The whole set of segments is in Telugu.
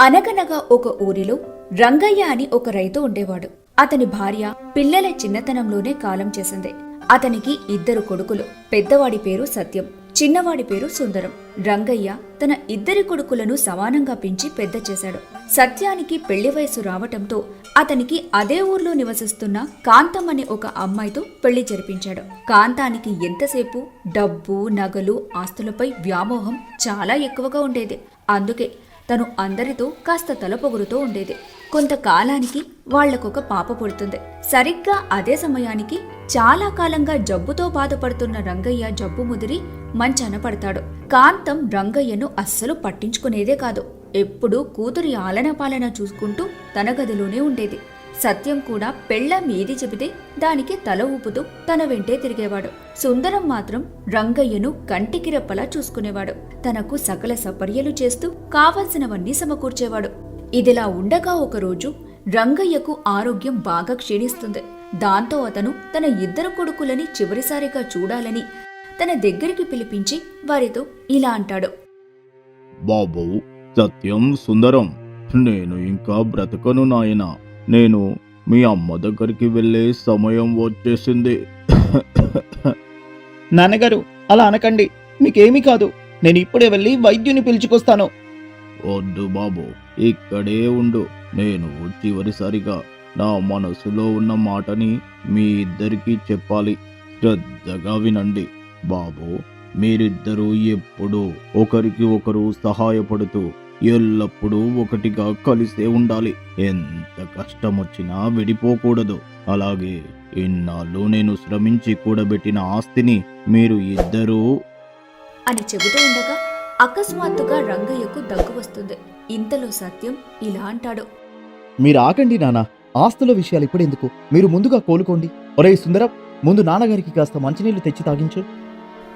అనగనగా ఒక ఊరిలో రంగయ్య అని ఒక రైతు ఉండేవాడు. అతని భార్య పిల్లల చిన్నతనంలోనే కాలం చేసింది. అతనికి ఇద్దరు కొడుకులు. పెద్దవాడి పేరు సత్యం చిన్నవాడి పేరు సుందరం. రంగయ్య తన ఇద్దరి కొడుకులను సమానంగా పెంచి పెద్ద చేశాడు. సత్యానికి పెళ్ళి వయసు రావటంతో అతనికి అదే ఊర్లో నివసిస్తున్న కాంతం అనే ఒక అమ్మాయితో పెళ్ళి జరిపించాడు. కాంతానికి ఎంతసేపు? డబ్బు నగలు ఆస్తులపై వ్యామోహం చాలా ఎక్కువగా ఉండేది. అందుకే తను అందరితో కాస్త తలపొగురుతూ ఉండేది. కొంతకాలానికి వాళ్ళకొక పాప పుడుతుంది. సరిగ్గా అదే సమయానికి చాలా కాలంగా జబ్బుతో బాధపడుతున్న రంగయ్య జబ్బు ముదిరి మంచాన పడతాడు. కాంతం రంగయ్యను అస్సలు పట్టించుకునేదే కాదు. ఎప్పుడూ కూతురి ఆలన పాలన చూసుకుంటూ తన గదిలోనే ఉండేది. సత్యం కూడా పెళ్ళం ఏది చెబితే దానికి తల ఊపుతూ తన వెంటే తిరిగేవాడు. సుందరం మాత్రం రంగయ్యను కంటికి రెప్పలా చూసుకునేవాడు. తనకు సకల సపర్యలు చేస్తూ కావలసినవన్నీ సమకూర్చేవాడు. ఇదిలా ఉండగా ఒకరోజు రంగయ్యకు ఆరోగ్యం బాగా క్షీణిస్తుంది. దాంతో అతను తన ఇద్దరు కొడుకులని చివరిసారిగా చూడాలని తన దగ్గరికి పిలిపించి వారితో ఇలా అంటాడు. బాబు సత్యం సుందరం నేను ఇంకా బ్రతకను నాయనా. నేను మీ అమ్మ దగ్గరికి వెళ్ళే సమయం వచ్చేసింది. నాన్నగారు అలా అనకండి. మీకేమీ కాదు. నేను ఇప్పుడే వెళ్ళి వైద్యుని పిలుచుకొస్తాను. వద్దు బాబు ఇక్కడే ఉండు. నేను చివరిసారిగా నా మనసులో ఉన్న మాటని మీ ఇద్దరికీ చెప్పాలి. శ్రద్ధగా వినండి బాబు మీరిద్దరూ ఎప్పుడూ ఒకరికి ఒకరు సహాయపడుతూ ఎల్లప్పుడూ ఒకటిగా కలిసే ఉండాలి. ఎంత కష్టం వచ్చినా విడిపోకూడదు. అలాగే ఇన్నాళ్ళు నేను శ్రమించి కూడబెట్టిన ఆస్తిని మీరు ఇద్దరూ అని చెబుతూ ఉండగా అకస్మాత్తుగా రంగయ్యకు దగ్గు వస్తుంది. ఇంతలో సత్యం ఇలా అంటాడు. మీరు ఆగండి నాన్న ఆస్తుల విషయాలు ఇప్పుడు ఎందుకు? మీరు ముందుగా కోలుకోండి. ఒరే సుందరం ముందు నాన్నగారికి కాస్త మంచినీళ్ళు తెచ్చి తాగించు.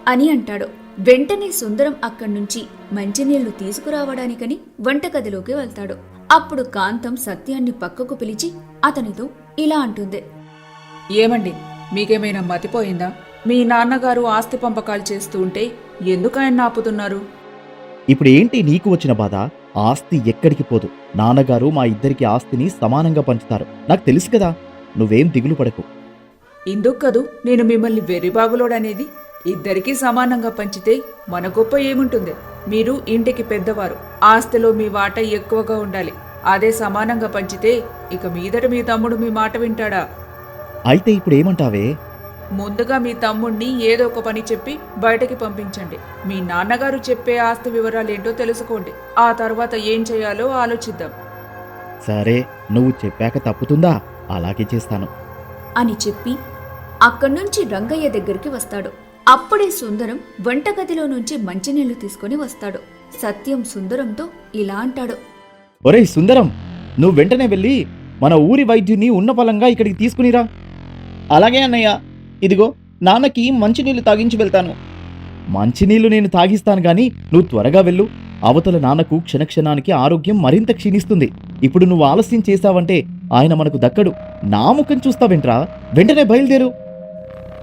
అని అంటాడు. వెంటనే సుందరం అక్కడి నుంచి మంచినీళ్ళు తీసుకురావడానికని వంటగదిలోకి వెళ్తాడు. అప్పుడు కాంతం సత్యాన్ని పక్కకు పిలిచి అతనితో ఇలా అంటుంది. ఏమండి మీకేమైనా మతిపోయిందా? మీ నాన్నగారు ఆస్తి పంపకాలు చేస్తూ ఉంటే ఎందుకు ఆయన ఆపుతున్నారు? ఇప్పుడు ఏంటి నీకు వచ్చిన బాధ? ఆస్తి ఎక్కడికి పోదు. నాన్నగారు మా ఇద్దరికి ఆస్తిని సమానంగా పంచుతారు. నాకు తెలుసు కదా నువ్వేం దిగులు పడకు. ఇందుకు కదూ నేను మిమ్మల్ని వెర్రిబాగులోడనేది ఇద్దరికీ సమానంగా పంచితే మన గొప్ప ఏముంటుంది? మీరు ఇంటికి పెద్దవారు. ఆస్తిలో మీ వాటా ఎక్కువగా ఉండాలి. అదే సమానంగా పంచితే ఇక మీదట మీ తమ్ముడు మీ మాట వింటాడా? అయితే ఇప్పుడు ఏమంటావే? ముందుగా మీ తమ్ముణ్ణి ఏదో ఒక పని చెప్పి బయటకి పంపించండి. మీ నాన్నగారు చెప్పే ఆస్తి వివరాలు ఏంటో తెలుసుకోండి. ఆ తర్వాత ఏం చేయాలో ఆలోచిద్దాం. సరే నువ్వు చెప్పాక తప్పుతుందా? అలాగే చేస్తాను. అని చెప్పి అక్కడి నుంచి రంగయ్య దగ్గరికి వస్తాడు. అప్పుడే సుందరం వంటగదిలో నుంచి మంచినీళ్ళు తీసుకొని వస్తాడు. సత్యం సుందరంతో ఇలా అంటాడు. ఒరేయ్ సుందరం నువ్వు వెంటనే వెళ్ళి మన ఊరి వైద్యుని ఉన్న పలంగా ఇక్కడికి తీసుకునిరా. అలాగే అన్నయ్య ఇదిగో నాన్నకి మంచినీళ్ళు తాగించి వెళ్తాను. మంచినీళ్ళు నేను తాగిస్తాను గాని నువ్వు త్వరగా వెళ్ళు. అవతల నాన్నకు క్షణక్షణానికి ఆరోగ్యం మరింత క్షీణిస్తుంది. ఇప్పుడు నువ్వు ఆలస్యం చేశావంటే ఆయన మనకు దక్కడు. నా ముఖం చూస్తావేంట్రా? వెంటనే బయలుదేరు.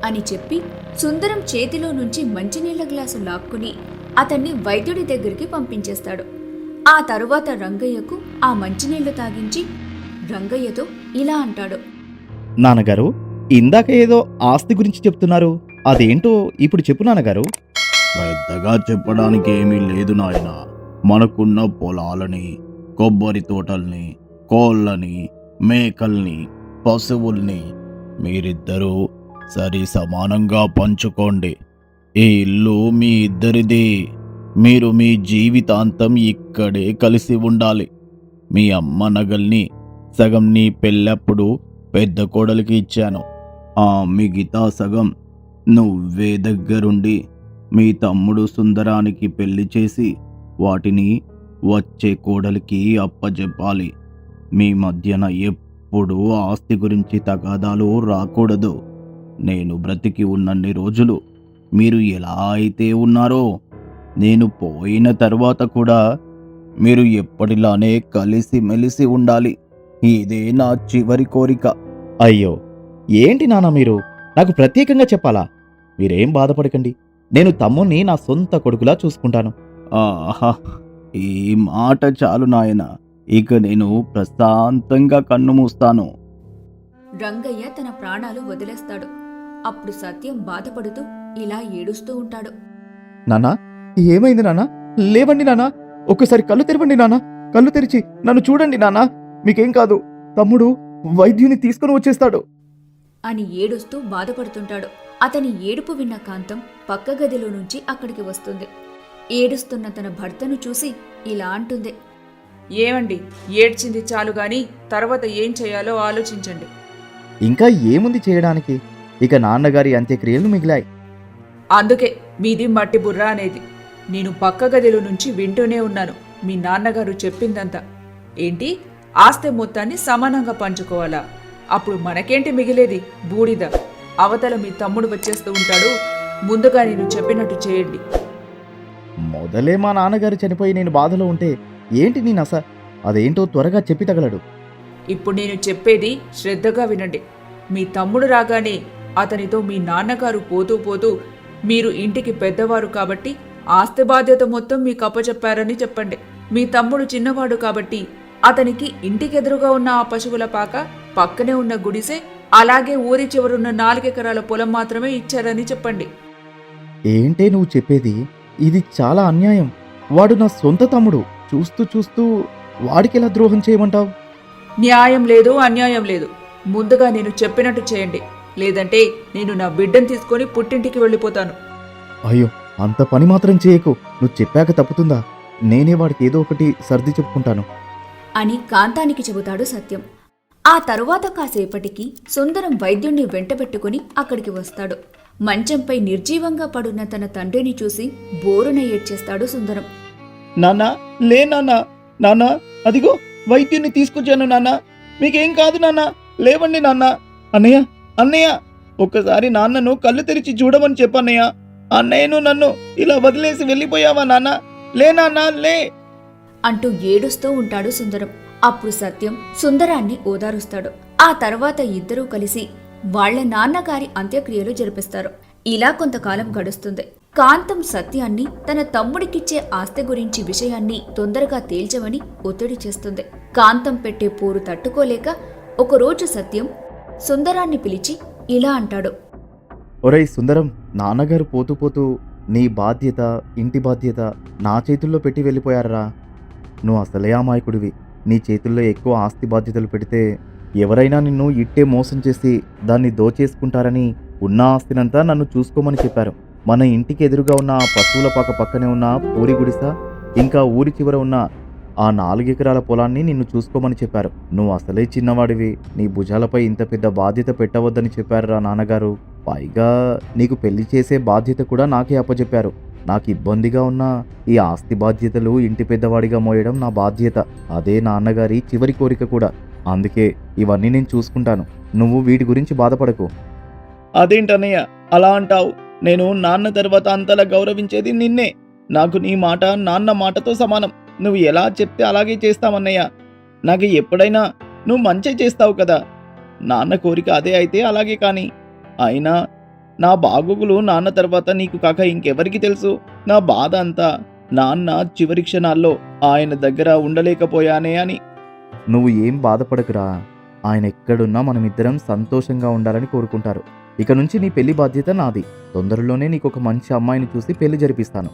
అని చెప్పి సుందరం చేతిలో నుంచి మంచినీళ్ళ గ్లాసు లాక్కుని అతన్ని వైద్యుడి దగ్గరికి పంపించేస్తాడు. ఆ తరువాత రంగయ్యకు ఆ మంచినీళ్ళు తాగించి రంగయ్యతో ఇలా అంటాడు. నాన్నగారు ఇందాక ఏదో ఆస్తి గురించి చెప్తున్నారు. అదేంటో ఇప్పుడు చెప్పు నాన్నగారు. పెద్దగా చెప్పడానికి ఏమీ లేదు నాయన. మనకున్న పొలాలని కొబ్బరి తోటల్ని కోళ్ళని మేకల్ని పశువుల్ని మీరిద్దరూ సరి సమానంగా పంచుకోండి. ఈ ఇల్లు మీ ఇద్దరిది. మీరు మీ జీవితాంతం ఇక్కడే కలిసి ఉండాలి. మీ అమ్మ నగల్ని సగం నీ పెళ్ళప్పుడు పెద్ద కోడలికి ఇచ్చాను. ఆ మిగతా సగం నువ్వే దగ్గరుండి మీ తమ్ముడు సుందరానికి పెళ్ళి చేసి వాటిని వచ్చే కోడలికి అప్పజెప్పాలి. మీ మధ్యన ఎప్పుడూ ఆస్తి గురించి తగాదాలు రాకూడదు. నేను బ్రతికి ఉన్నన్ని రోజులు మీరు ఎలా అయితే ఉన్నారో నేను పోయిన తర్వాత కూడా మీరు ఎప్పటిలానే కలిసి మెలిసి ఉండాలి. ఇదే నా చివరి కోరిక. అయ్యో! ఏంటి నాన్న మీరు? నాకు ప్రత్యేకంగా చెప్పాలా? మీరేం బాధపడకండి. నేను తమ్ముణ్ణి నా సొంత కొడుకులా చూసుకుంటాను. ఆహా! ఈ మాట చాలు నాయన. ఇక నేను ప్రశాంతంగా కన్ను మూస్తాను. రంగయ్య తన ప్రాణాలు వదిలేస్తాడు. అప్పుడు సత్యం బాధపడుతూ ఇలా ఏడుస్తూ ఉంటాడు. నానా ఏమైంది నానా? లేవండి నానా. ఒక్కసారి కళ్ళు తెరవండి నానా. కళ్ళు తెరిచి నన్ను చూడండి నానా. మీకేం కాదు తమ్ముడు వైద్యుని తీసుకుని వచ్చేస్తాడు. అని ఏడుస్తూ బాధపడుతుంటాడు. అతని ఏడుపు విన్న కాంతం పక్క గదిలో నుంచి అక్కడికి వస్తుంది. ఏడుస్తున్న తన భర్తను చూసి ఇలా అంటుంది. ఏమండి ఏడ్చింది చాలు గాని తర్వాత ఏం చేయాలో ఆలోచించండి. ఇంకా ఏముంది చేయడానికి? ఇక నాన్నగారి అంత్యక్రియలు మిగిలాయి. అందుకే మీది మట్టి బుర్ర అనేది నేను పక్క గదిలో నుంచి వింటూనే ఉన్నాను మీ నాన్నగారు చెప్పిందంతా. ఏంటి? ఆస్తి మొత్తాన్ని సమానంగా పంచుకోవాలా? అప్పుడు మనకేంటి మిగిలేది? బూడిద. అవతల మీ తమ్ముడు వచ్చేస్తూ ఉంటాడు ముందుగా నేను చెప్పినట్టు చేయండి. మొదలే మా నాన్నగారు చనిపోయి నేను బాధలో ఉంటే ఏంటి నీ నస? అదేంటో త్వరగా చెప్పి తగలడు. ఇప్పుడు నేను చెప్పేది శ్రద్ధగా వినండి. మీ తమ్ముడు రాగానే అతనితో మీ నాన్నగారు పోతూ పోతూ మీరు ఇంటికి పెద్దవారు కాబట్టి ఆస్తి బాధ్యత మొత్తం మీకు అప్పచెప్పారని చెప్పండి. మీ తమ్ముడు చిన్నవాడు కాబట్టి అతనికి ఇంటికెదురుగా ఉన్న ఆ పశువుల పాక పక్కనే ఉన్న గుడిసె అలాగే ఊరి చివరున్న నాలుగెకరాల పొలం మాత్రమే ఇచ్చారని చెప్పండి. ఏంటే నువ్వు చెప్పేది? ఇది చాలా అన్యాయం. వాడు నా సొంత తమ్ముడు. చూస్తూ చూస్తూ వాడికెలా ద్రోహం చేయమంటావు? న్యాయం లేదు అన్యాయం లేదు. ముందుగా నేను చెప్పినట్టు చేయండి. లేదంటే నేను నా బిడ్డను తీసుకొని పుట్టింటికి వెళ్ళిపోతాను. అయ్యో అంత పని మాత్రం చేయకు. నువ్వు చెప్పాక తప్పుతుందా? నేనే వాడికి ఏదో ఒకటి సర్ది చెప్పుకుంటాను. అని కాంతానికి చెబుతాడు సత్యం. ఆ తరువాత కాసేపటికి సుందరం వైద్యుణ్ణి వెంటబెట్టుకుని అక్కడికి వస్తాడు. మంచంపై నిర్జీవంగా పడున్న తన తండ్రిని చూసి బోరున ఏడ్చేస్తాడు సుందరం. నాన్న లే నాన్న. నాన్న అదిగో వైద్యుని తీసుకొచ్చాను నాన్న. మీకేం కాదు నాన్న. లేవండి నాన్న. అన్నయ్య అన్నయ్య ఒక్కసారి నాన్నను కళ్ళు తెరిచి చూడమని చెప్పన్నయ్య అన్నయ్యను నన్ను ఇలా వదిలేసి వెళ్ళిపోయావా నాన్న? లే నాన్న లే. అంటూ ఏడుస్తూ ఉంటాడు సుందరం. అప్పుడు సత్యం సుందరాన్ని ఓదారుస్తాడు. ఆ తర్వాత ఇద్దరూ కలిసి వాళ్ళ నాన్నగారి అంత్యక్రియలు జరిపిస్తారు. ఇలా కొంతకాలం గడుస్తుంది. కాంతం సత్యాన్ని తన తమ్ముడికిచ్చే ఆస్తి గురించి విషయాన్ని తొందరగా తేల్చమని ఒత్తిడి చేస్తుంది. కాంతం పెట్టే పోరు తట్టుకోలేక ఒకరోజు సత్యం సుందరాన్ని పిలిచి ఇలా అంటాడు. ఒరేయ్ సుందరం నాన్నగారు పోతూ పోతూ నీ బాధ్యత ఇంటి బాధ్యత నా చేతుల్లో పెట్టి వెళ్ళిపోయారా? నువ్వు అసలే అమాయకుడివి. నీ చేతుల్లో ఎక్కువ ఆస్తి బాధ్యతలు పెడితే ఎవరైనా నిన్ను ఇట్టే మోసం చేసి దాన్ని దోచేసుకుంటారని ఉన్న ఆస్తినంతా నన్ను చూసుకోమని చెప్పారు. మన ఇంటికి ఎదురుగా ఉన్న పశువుల పాక పక్కనే ఉన్న పూరి గుడిస ఇంకా ఊరి చివర ఉన్న ఆ నాలుగెకరాల పొలాన్ని నిన్ను చూసుకోమని చెప్పారు. నువ్వు అసలే చిన్నవాడివి. నీ భుజాలపై ఇంత పెద్ద బాధ్యత పెట్టవద్దని చెప్పారురా నాన్నగారు. పైగా నీకు పెళ్ళి చేసే బాధ్యత కూడా నాకే అప్పచెప్పారు నాకు ఇబ్బందిగా ఉన్న ఈ ఆస్తి బాధ్యతలు ఇంటి పెద్దవాడిగా మోయడం నా బాధ్యత. అదే నాన్నగారి చివరి కోరిక కూడా. అందుకే ఇవన్నీ నేను చూసుకుంటాను. నువ్వు వీటి గురించి బాధపడకు. అదేంటన్నయ్య? అలా అంటావు. నేను నాన్న తర్వాత అంతలా గౌరవించేది నిన్నే. నాకు నీ మాట నాన్న మాటతో సమానం. నువ్వు ఎలా చెప్తే అలాగే చేస్తామన్నయ్య నాకు ఎప్పుడైనా నువ్వు మంచి చేస్తావు కదా. నాన్న కోరిక అదే అయితే అలాగే కానీ. అయినా నా బాగోగులు నాన్న తర్వాత నీకు కాక ఇంకెవరికి తెలుసు? నా బాధ అంతా నాన్న చివరి క్షణాల్లో ఆయన దగ్గర ఉండలేకపోయానే అని. నువ్వు ఏం బాధపడకురా. ఆయన ఎక్కడున్నా మనమిద్దరం సంతోషంగా ఉండాలని కోరుకుంటారు. ఇక నుంచి నీ పెళ్ళి బాధ్యత నాది. తొందరలోనే నీకు ఒక మంచి అమ్మాయిని చూసి పెళ్ళి జరిపిస్తాను.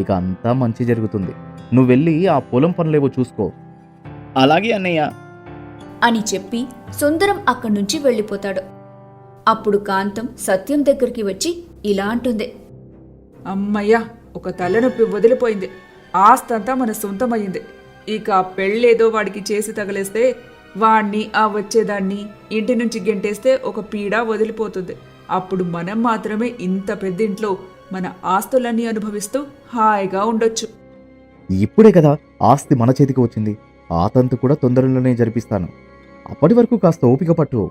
ఇక అంతా మంచి జరుగుతుంది. నువ్వు వెళ్ళి ఆ పొలం పనులేవో చూసుకో. అలాగే అన్నయ్య. అని చెప్పి సుందరం అక్కడి నుంచి వెళ్ళిపోతాడు. అప్పుడు కాంతం సత్యం దగ్గరికి వచ్చి ఇలా అంటుంది. అమ్మయ్యా ఒక తలనొప్పి వదిలిపోయింది. ఆస్తంతా మన సొంతమయ్యింది. ఇక ఆ పెళ్ళేదో వాడికి చేసి తగలేస్తే వాణ్ణి ఆ వచ్చేదాన్ని ఇంటి నుంచి గెంటేస్తే ఒక పీడ వదిలిపోతుంది. అప్పుడు మనం మాత్రమే ఇంత పెద్ద ఇంట్లో మన ఆస్తులన్నీ అనుభవిస్తూ హాయిగా ఉండొచ్చు. ఇప్పుడే కదా ఆస్తి మన చేతికి వచ్చింది. ఆ తంతు కూడా తొందరలోనే జరిపిస్తాను. అప్పటి వరకు కాస్త ఓపిక పట్టు.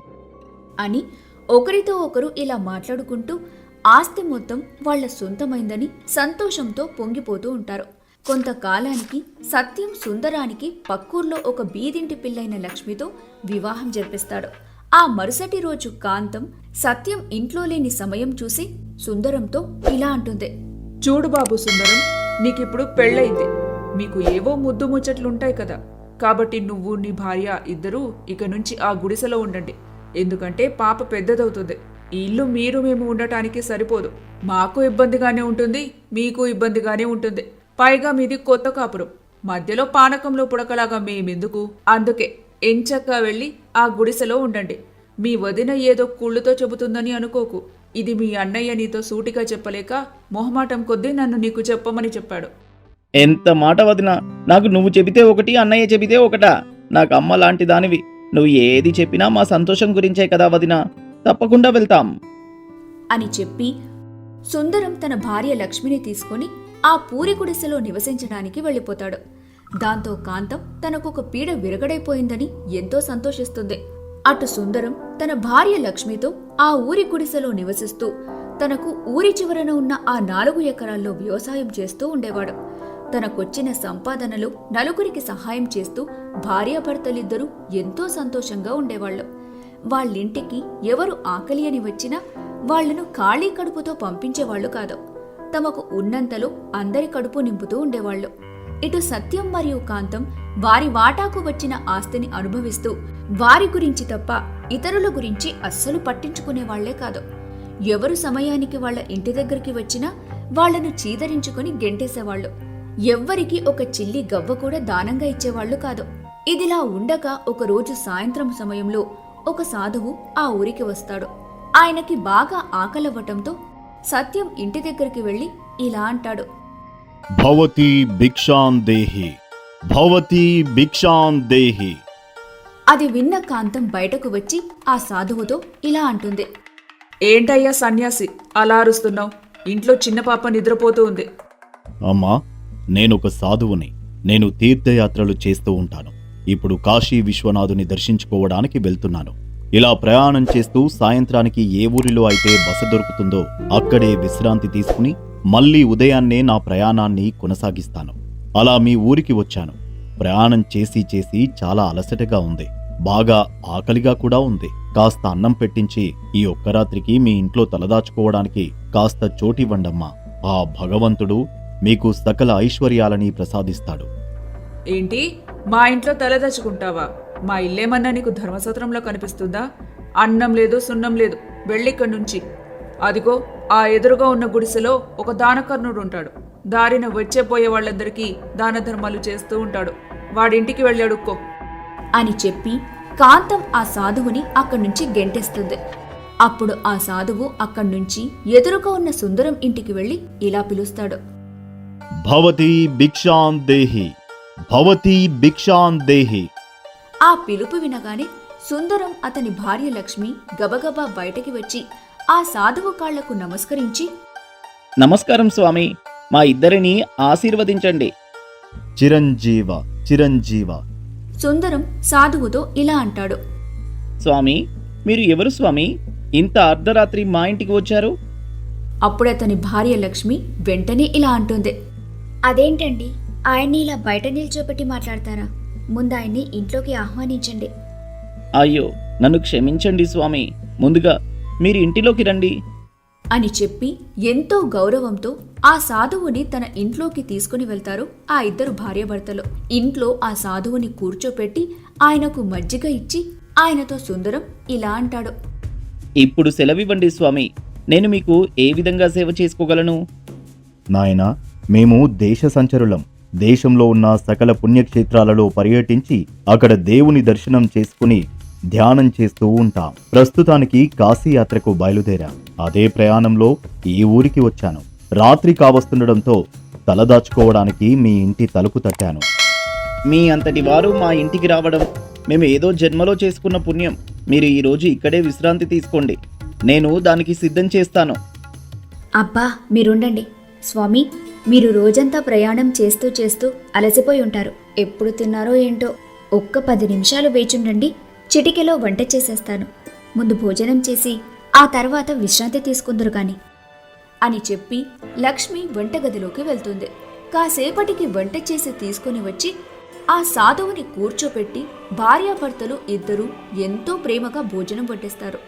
అని ఒకరితో ఒకరు ఇలా మాట్లాడుకుంటూ ఆస్తి మొత్తం వాళ్ళ సొంతమైందని సంతోషంతో పొంగిపోతూ ఉంటారు. కొంతకాలానికి సత్యం సుందరానికి పక్కూర్లో ఒక బీదింటి పిల్లైన లక్ష్మితో వివాహం జరిపిస్తాడు. ఆ మరుసటి రోజు కాంతం సత్యం ఇంట్లో లేని సమయం చూసి సుందరంతో ఇలా అంటుంది. చూడు బాబు సుందరం నీకిప్పుడు పెళ్ళయింది. మీకు ఏవో ముద్దు ముచ్చట్లుంటాయి కదా. కాబట్టి నువ్వు నీ భార్య ఇద్దరూ ఇక నుంచి ఆ గుడిసెలో ఉండండి. ఎందుకంటే పాప పెద్దదవుతుంది. ఈ ఇల్లు మీరు మేము ఉండటానికి సరిపోదు. మాకు ఇబ్బందిగానే ఉంటుంది మీకు ఇబ్బందిగానే ఉంటుంది. పైగా మీది కొత్త కాపురం. మధ్యలో పానకంలో పుడకలాగా మేమెందుకు? అందుకే ఎంచక్కా వెళ్ళి ఆ గుడిసెలో ఉండండి. మీ వదిన ఏదో కుళ్ళుతో చెబుతుందని అనుకోకు. ఇది మీ అన్నయ్య నీతో సూటిగా చెప్పలేక మొహమాటం కొద్దీ నన్ను నీకు చెప్పమని చెప్పాడు. ఎంత మాట వదిన? నాకు నువ్వు చెబితే ఒకటి అన్నయ్య చెబితే ఒకటా. నాకు అమ్మ లాంటి దానివి. నువ్వు ఏది చెప్పినా మా సంతోషం గురించే కదా వదిన. తప్పకుండా వెళ్తాం. అని చెప్పి సుందరం తన భార్య లక్ష్మిని తీసుకొని ఆ పూరి గుడిసెలో నివసించడానికి వెళ్ళిపోతాడు. దాంతో కాంతం తనకొక పీడ విరగడైపోయిందని ఎంతో సంతోషిస్తుంది. అటు సుందరం తన భార్య లక్ష్మితో ఆ ఊరి గుడిసెలో నివసిస్తూ తనకు ఊరి చివరన ఉన్న ఆ నాలుగు ఎకరాల్లో వ్యవసాయం చేస్తూ ఉండేవాడు. తనకొచ్చిన సంపాదనలో నలుగురికి సహాయం చేస్తూ భార్యాభర్తలిద్దరూ ఎంతో సంతోషంగా ఉండేవాళ్ళు. వాళ్ళింటికి ఎవరు ఆకలి అని వచ్చినా వాళ్ళను ఖాళీ కడుపుతో పంపించేవాళ్ళు కాదు. తమకు ఉన్నంతలో అందరి కడుపు నింపుతూ ఉండేవాళ్ళు ఇటు సత్యం మరియు కాంతం వారి వాటాకు వచ్చిన ఆస్తిని అనుభవిస్తూ వారి గురించి తప్ప ఇతరుల గురించి అస్సలు పట్టించుకునేవాళ్ళే కాదు. ఎవరు సమయానికి వాళ్ళ ఇంటి దగ్గరికి వచ్చినా వాళ్ళను చీదరించుకుని గెంటేసేవాళ్ళు ఎవ్వరికి ఒక చిల్లి గవ్వ కూడా దానంగా ఇచ్చేవాళ్ళు కాదు. ఇదిలా ఉండగా ఒకరోజు సాయంత్రం సమయంలో ఒక సాధువు ఆ ఊరికి వస్తాడు. ఆయనకి బాగా ఆకలవ్వటంతో సత్యం ఇంటి దగ్గరికి వెళ్ళి ఇలా అంటాడు. భవతి భిక్షాం దేహి. భవతి భిక్షాం దేహి. అది విన్న కాంతం బయటకు వచ్చి ఆ సాధువుతో ఇలా అంటుంది. ఏంటయ్యా సన్యాసి అలా అరుస్తున్నావు? ఇంట్లో చిన్న పాప నిద్రపోతూ ఉంది. అమ్మా నేనొక సాధువుని నేను తీర్థయాత్రలు చేస్తూ ఉంటాను. ఇప్పుడు కాశీ విశ్వనాథుని దర్శించుకోవడానికి వెళ్తున్నాను. ఇలా ప్రయాణం చేస్తూ సాయంత్రానికి ఏ ఊరిలో అయితే బస దొరుకుతుందో అక్కడే విశ్రాంతి తీసుకుని మళ్ళీ ఉదయాన్నే నా ప్రయాణాన్ని కొనసాగిస్తాను. అలా మీ ఊరికి వచ్చాను. ప్రయాణం చేసి చేసి చాలా అలసటగా ఉంది. బాగా ఆకలిగా కూడా ఉంది. కాస్త అన్నం పెట్టించి ఈ ఒక్క రాత్రికి మీ ఇంట్లో తలదాచుకోవడానికి కాస్త చోటివ్వండమ్మా. ఆ భగవంతుడు మీకు సకల ఐశ్వర్యాలని ప్రసాదిస్తాడు. ఏంటి? మా ఇంట్లో తలదచ్చుకుంటావా? మా ఇల్లేమన్నా నీకు ధర్మసత్రంలో కనిపిస్తుందా? అన్నం లేదు సున్నం లేదు. వెళ్ళిక్కడి నుంచి. అదిగో ఆ ఎదురుగా ఉన్న గుడిసెలో ఒక దానకర్ణుడు ఉంటాడు. దారిన వచ్చే పోయే వాళ్ళందరికీ దాన ధర్మాలు చేస్తూ ఉంటాడు. వాడింటికి వెళ్ళి అడుక్కో. అని చెప్పి కాంతం ఆ సాధువుని అక్కడి నుంచి గెంటేస్తుంది. అప్పుడు ఆ సాధువు అక్కడి నుంచి ఎదురుగా ఉన్న సుందరం ఇంటికి వెళ్ళి ఇలా పిలుస్తాడు. భవతి భిక్షాం దేహి. భవతి భిక్షాం దేహి. ఆ పిలుపు వినగానే సుందరం అతని భార్య లక్ష్మి గబగబా బయటికి వచ్చి ఆ సాధువు కాళ్ళకు నమస్కరించి నమస్కారం స్వామి మా ఇద్దరిని ఆశీర్వదించండి. చిరంజీవ చిరంజీవ. సుందరం సాధువుతో ఇలా అంటాడు. స్వామి మీరు ఎవరు స్వామి? ఇంత అర్ధరాత్రి మా ఇంటికి వచ్చారు? అప్పుడతని భార్య లక్ష్మి వెంటనే ఇలా అంటుంది. అదేంటండి? ఆయన్ని ఇలా బయట నిల్చోపెట్టి మాట్లాడతారా? ముందు ఆయన్ని ఇంట్లోకి ఆహ్వానించండి. అయ్యో నన్ను క్షమించండి స్వామి. ముందుగా మీరు ఇంటిలోకి రండి. అని చెప్పి ఎంతో గౌరవంతో ఆ సాధువుని తన ఇంట్లోకి తీసుకుని వెళ్తారు ఆ ఇద్దరు భార్యాభర్తలు. ఇంట్లో ఆ సాధువుని కూర్చోపెట్టి ఆయనకు మజ్జిగ ఇచ్చి ఆయనతో సుందరం ఇలా అంటాడు. ఇప్పుడు సెలవివ్వండి స్వామి. నేను మీకు ఏ విధంగా సేవ చేసుకోగలను? నాయనా మేము దేశ సంచరులం. దేశంలో ఉన్న సకల పుణ్యక్షేత్రాలలో పర్యటించి అక్కడ దేవుని దర్శనం చేసుకుని ధ్యానం చేస్తూ ఉంటాం. ప్రస్తుతానికి కాశీ యాత్రకు బయలుదేరాం. అదే ప్రయాణంలో ఈ ఊరికి వచ్చాను. రాత్రి కావస్తుండడంతో తలదాచుకోవడానికి మీ ఇంటి తలుపు తట్టాను. మీ అంతటి వారు మా ఇంటికి రావడం మేము ఏదో జన్మలో చేసుకున్న పుణ్యం. మీరు ఈరోజు ఇక్కడే విశ్రాంతి తీసుకోండి. నేను దానికి సిద్ధం చేస్తాను. అబ్బా మీరుండండి. స్వామి మీరు రోజంతా ప్రయాణం చేస్తూ చేస్తూ అలసిపోయి ఉంటారు. ఎప్పుడు తిన్నారో ఏంటో ఒక్క పది నిమిషాలు వేచుండండి చిటికెలో వంట చేసేస్తాను. ముందు భోజనం చేసి ఆ తర్వాత విశ్రాంతి తీసుకుందరు కానీ అని చెప్పి లక్ష్మి వంటగదిలోకి వెళ్తుంది. కాసేపటికి వంట చేసి తీసుకుని వచ్చి ఆ సాధువుని కూర్చోపెట్టి భార్యాభర్తలు ఇద్దరూ ఎంతో ప్రేమగా భోజనం వడ్డిస్తారు.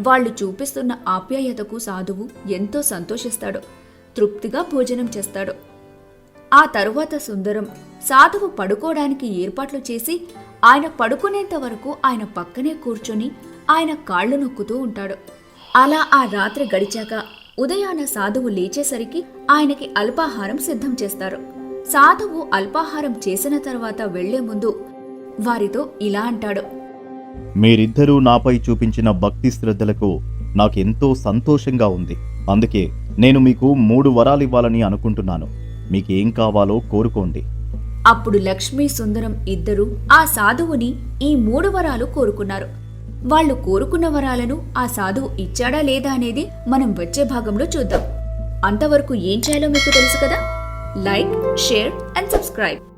వాళ్ళు చూపిస్తున్న ఆప్యాయతకు సాధువు ఎంతో సంతోషిస్తాడు. తృప్తిగా భోజనం చేస్తాడు. ఆ తరువాత సుందరం సాధువు పడుకోవడానికి ఏర్పాట్లు చేసి ఆయన పడుకునేంత వరకు ఆయన పక్కనే కూర్చొని ఆయన కాళ్ళు నొక్కుతూ ఉంటాడు. అలా ఆ రాత్రి గడిచాక ఉదయాన సాధువు లేచేసరికి ఆయనకి అల్పాహారం సిద్ధం చేస్తారు. సాధువు అల్పాహారం చేసిన తర్వాత వెళ్ళే ముందు వారితో ఇలా అంటాడు. మీరిద్దరూ నాపై చూపించిన భక్తి శ్రద్ధలకు నాకెంతో సంతోషంగా ఉంది. అందుకే నేను మీకు మూడు వరాలివ్వాలని అనుకుంటున్నాను. మీకేం కావాలో కోరుకోండి. అప్పుడు లక్ష్మీ సుందరం ఇద్దరు ఆ సాధువుని ఈ మూడు వరాలు కోరుకున్నారు. వాళ్ళు కోరుకున్న వరాలను ఆ సాధువు ఇచ్చాడా లేదా అనేది మనం వచ్చే భాగంలో చూద్దాం. అంతవరకు ఏం చేయాలో మీకు తెలుసు కదా? Like share and subscribe.